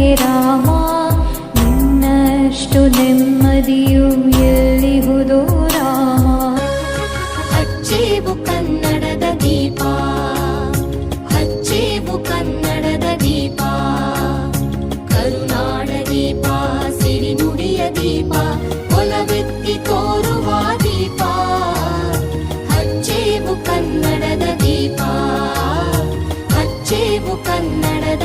ನನಗೆ ರಾಮ, ನಿನ್ನಷ್ಟು ನೆಮ್ಮದಿಯು ಎಲ್ಲಿಹುದೋ ರಾಮ. ಹಚ್ಚೇವು ಕನ್ನಡದ ದೀಪ ಹಚ್ಚೇವು ಕನ್ನಡದ ದೀಪ. ಕರುನಾಡ ದೀಪ, ಸಿರಿನುಡಿಯ ದೀಪ, ಒಲವೆತ್ತಿ ತೋರುವ ದೀಪ. ಹಚ್ಚೇವು ಕನ್ನಡದ ದೀಪ ಹಚ್ಚೇವು ಕನ್ನಡದ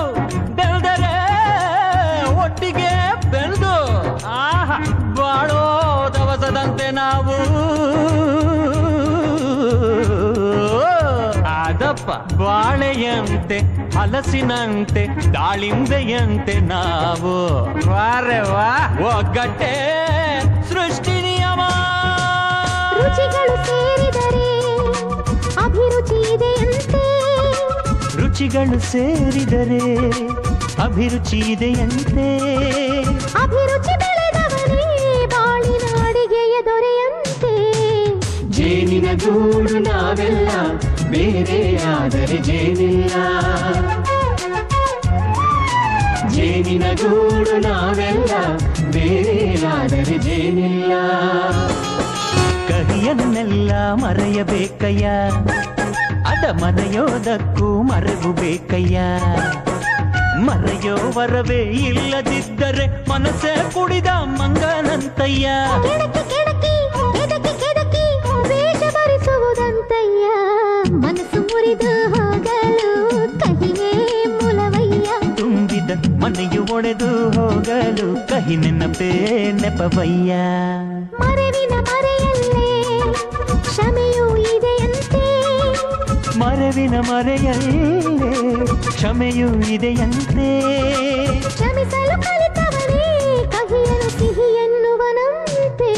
ಅದಪ್ಪ ಬಾಳೆಯಂತೆ ಹಲಸಿನಂತೆ ದಾಳಿಂಬೆಯಂತೆ ನಾವು. ವಾರೆವಾ ಒಗ್ಗಟ್ಟೆ ಸೃಷ್ಟಿ ನಿಯಮ. ರುಚಿಗಳು ಸೇರಿದರೆ ಅಭಿರುಚಿ ಇದೆಯಂತೆ. ರುಚಿಗಳು ಸೇರಿದರೆ ಅಭಿರುಚಿ ಇದೆಯಂತೆ. ಅಭಿರುಚಿ ಬೆಳೆದವನೇ ಬಾಳಿನ ಅಡಿಗೆಯ ದೊರೆಯಂತೆ. ಜೇನಿನ ಗೂಡು ನಾವೆಲ್ಲ ಬೇರೆಯಾದರೆ ಜೇನಿಲ್ಲ. ಜೇನಿನ ಗೂಡು ನಾವೆಲ್ಲ ಬೇರೆಯಾದರೆ ಜೇನಿಲ್ಲ. ಕಹಿಯನ್ನೆಲ್ಲ ಮರೆಯಬೇಕಯ್ಯ. ಅದ ಮನೆಯೋದಕ್ಕೂ ಮರೆವು ಬೇಕಯ್ಯ ಮರೆಯೋ ವರವೇ ಇಲ್ಲದಿದ್ದರೆ ಮನಸ್ಸೇ ಕುಡಿದ ಮಂಗನಂತಯ್ಯ. ಒಡೆದು ಹೋಗಲು ಕಹಿ ನೆನಪೇ ನೆಪವಯ್ಯ. ಮರೆವಿನ ಮರೆಯಲ್ಲೇ ಕ್ಷಮೆಯೂ ಇದೆಯಂತೆ. ಮರವಿನ ಮರೆಯಲ್ಲೇ ಕ್ಷಮೆಯೂ ಇದೆಯಂತೆ. ಕ್ಷಮಿಸಲು ಕಲಿತವನೇ ಕಹಿಯನು ಸಿಹಿ ಎನ್ನುವನಂತೆ.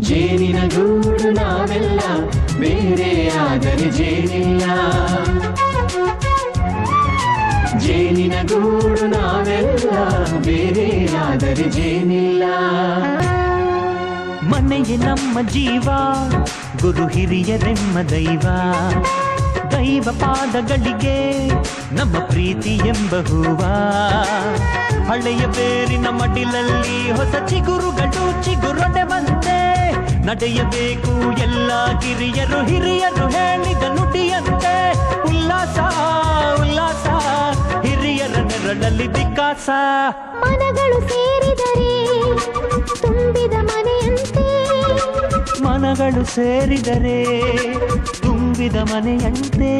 ಜೇನಿನ ಗೂಡು ನಾವೆಲ್ಲ ಬೇರೆಯಾದರೆ ಜೇನಿಲ್ಲ. ಜೇನಿನ ಗೂಡು ನಾವೆಲ್ಲ ಬೇರೆಯಾದರೆ ಜೇನಿಲ್ಲ ಮನೆಯೇ ನಮ್ಮ ಜೀವ, ಗುರು ಹಿರಿಯರೆಮ್ಮ ದೈವ. ದೈವ ಪಾದಗಳಿಗೆ ನಮ್ಮ ಪ್ರೀತಿ ಎಂಬ ಹೂವ. ಹಳೆಯ ಬೇರಿನ ಮಡಿಲಲ್ಲಿ ಹೊಸ ಚಿಗುರುಗಳು ಚಿಗುರೊಡೆ ಬಂತೆ ನಡೆಯಬೇಕು ಎಲ್ಲ ಕಿರಿಯರು ಹಿರಿಯರು ಹೇಳಿದ ನುಡಿಯಂತೆ. ಉಲ್ಲಾಸ ಉಲ್ಲಾಸ. ನೆರಳಲ್ಲಿ ವಿಕಾಸ. ಮನಗಳು ಸೇರಿದರೆ ತುಂಬಿದ ಮನೆಯಂತೆ. ಮನಗಳು ಸೇರಿದರೆ ತುಂಬಿದ ಮನೆಯಂತೆ.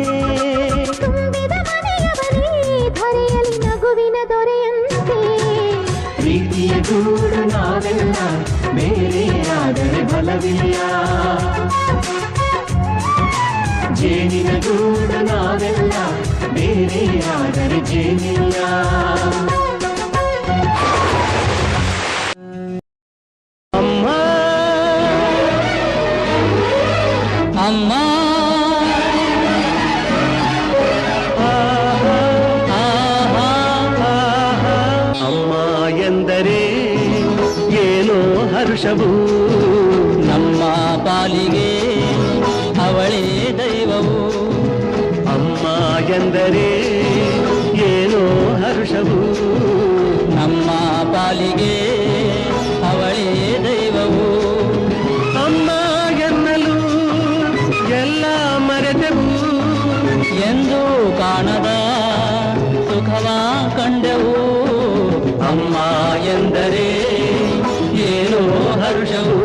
ತುಂಬಿದ ಮನೆಯವರೇ ಧರೆಯಲಿ ನಗುವಿನ ದೊರೆಯಂತೆ. ಪ್ರೀತಿಯ ಗೂಡು ನಾವೆಲ್ಲ ಬೇರೆಯಾದರೆ ಬಲವಿಲ್ಲ. ಜೇನಿನ ಗೂಡು ನಾವೆಲ್ಲ ಬೇರೆಯಾದರೆ ಜೇನಿಲ್ಲ ಅಮ್ಮ ಅಮ್ಮ ಅಮ್ಮ ಎಂದರೆ ಏನೋ ಹರ್ಷವು ಹೀಗೆಂದರೆ ಏನೋ ಹರುಷವು. ನಮ್ಮ ಪಾಲಿಗೆ ಅವಳೇ ದೈವವು. ಅಮ್ಮ ಎನ್ನಲು ಎಲ್ಲ ಮರೆತೆವು. ಎಂದು ಕಾಣದ ಸುಖವ ಕಂಡೆವು. ಅಮ್ಮ ಎಂದರೆ ಏನೋ ಹರುಷವು.